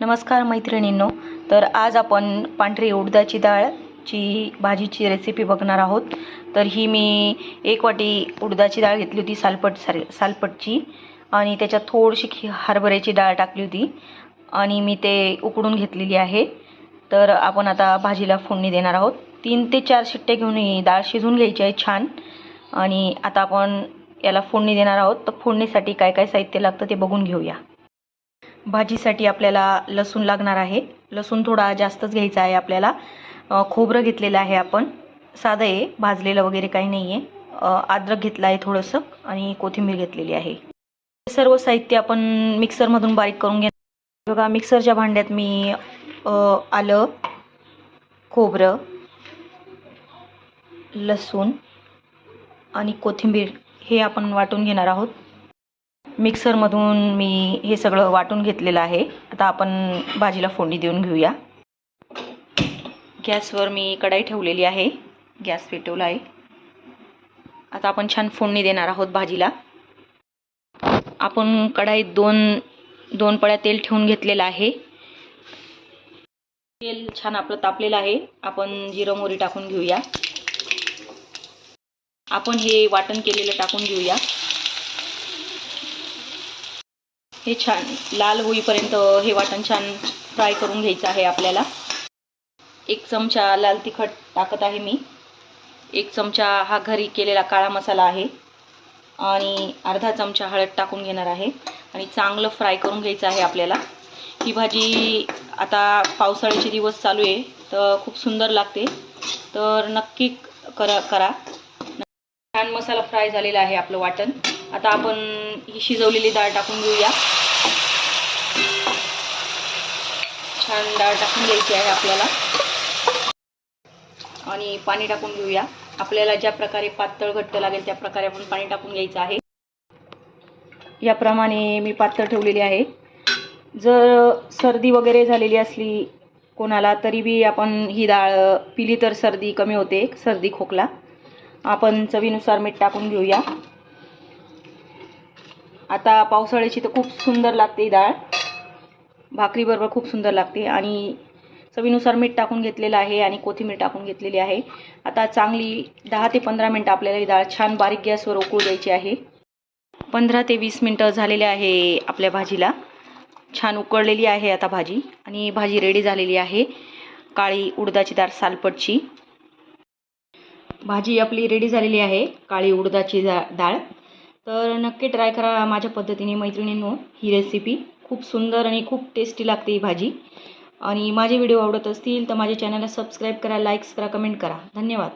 नमस्कार मैत्रिणींनो तर आज आपण पांढरी उडदाची डाळची भाजीची रेसिपी बघणार आहोत. तर ही मी एक वाटी उडदाची डाळ घेतली होती सालपट सार सालपटची. आणि त्याच्यात थोडीशी खी हरभऱ्याची डाळ टाकली होती. आणि मी ते उकडून घेतलेली आहे. तर आपण आता भाजीला फोडणी देणार आहोत. तीन ते चार शिट्टे घेऊन ही डाळ शिजवून घ्यायची आहे छान. आणि आता आपण याला फोडणी देणार आहोत. तर फोडणीसाठी काय काय साहित्य लागतं ते बघून घेऊया. भाजीसाठी आपल्याला लसूण लागणार आहे. लसूण थोडा जास्तच घ्यायचा आहे आपल्याला. खोबरं घेतलेलं आहे आपण. साधं आहे भाजलेलं वगैरे काही नाही आहे अद्रक घेतलं आहे थोडंसं आणि कोथिंबीर घेतलेली आहे. हे सर्व साहित्य आपण मिक्सरमधून बारीक करून घे बघा मिक्सरच्या भांड्यात मी आलं खोबरं लसूण आणि कोथिंबीर हे आपण वाटून घेणार आहोत. मिक्सरमधून मी हे सगळं वाटून घेतलेलं आहे. आता आपण भाजीला फोडणी देऊन घेऊया. गॅसवर मी कढाई ठेवलेली आहे. गॅस पेटवला आहे. आता आपण छान फोडणी देणार आहोत भाजीला. आपण कढाईत दोन दोन पळ्या तेल ठेवून घेतलेलं आहे. तेल छान आपलं तापलेलं आहे. आपण जिरं मोहरी टाकून घेऊया. आपण हे वाटण केलेलं टाकून घेऊया. हे छान लाल होईपर्यंत हे वाटण छान फ्राय करून घ्यायचं आहे आपल्याला. एक चमचा लाल तिखट टाकत आहे मी. एक चमचा हा घरी केलेला काळा मसाला आहे. आणि अर्धा चमचा हळद टाकून घेणार आहे. आणि चांगलं फ्राय करून घ्यायचं आहे आपल्याला. ही भाजी आता पावसाळ्याचे दिवस चालू आहे तर खूप सुंदर लागते. तर नक्की करा करा. छान मसाला फ्राय झालेला आहे आपलं वाटण. आता आपण ही शिजवलेली डाळ टाकून घेऊया. छान डाळ टाकून घ्यायची आहे आपल्याला. आणि पाणी टाकून घेऊया. आपल्याला ज्या प्रकारे पातळ घट्ट लागेल त्या प्रकारे आपण पाणी टाकून घ्यायचं आहे. याप्रमाणे मी पातळ ठेवलेली आहे. जर सर्दी वगैरे झालेली असली कोणाला तरी बी आपण ही डाळ पिली तर सर्दी कमी होते सर्दी खोकला. आपण चवीनुसार मीठ टाकून घेऊया. आता पावसाळ्याची तर खूप सुंदर लागते ही डाळ भाकरीबरोबर खूप सुंदर लागते आणि चवीनुसार मीठ टाकून घेतलेलं आहे आणि कोथिंबीर टाकून घेतलेली आहे. आता चांगली दहा ते पंधरा मिनटं आपल्याला ही डाळ छान बारीक गॅसवर उकळू द्यायची आहे. पंधरा ते वीस मिनटं झालेले आहे आपल्या भाजीला. छान उकळलेली आहे आता भाजी आणि भाजी रेडी झालेली आहे. काळी उडदाची डाळ सालपटची. भाजी आपली रेडी झालेली आहे. काळी उडदाची जा डाळ. तर नक्की ट्राय करा माझ्या पद्धतीने मैत्रिणींनो ही रेसिपी खूप सुंदर आणि खूप टेस्टी लागते ही भाजी. आणि माझे व्हिडिओ आवडत असतील तर माझ्या चॅनलला सबस्क्राईब करा लाईक्स करा कमेंट करा. धन्यवाद.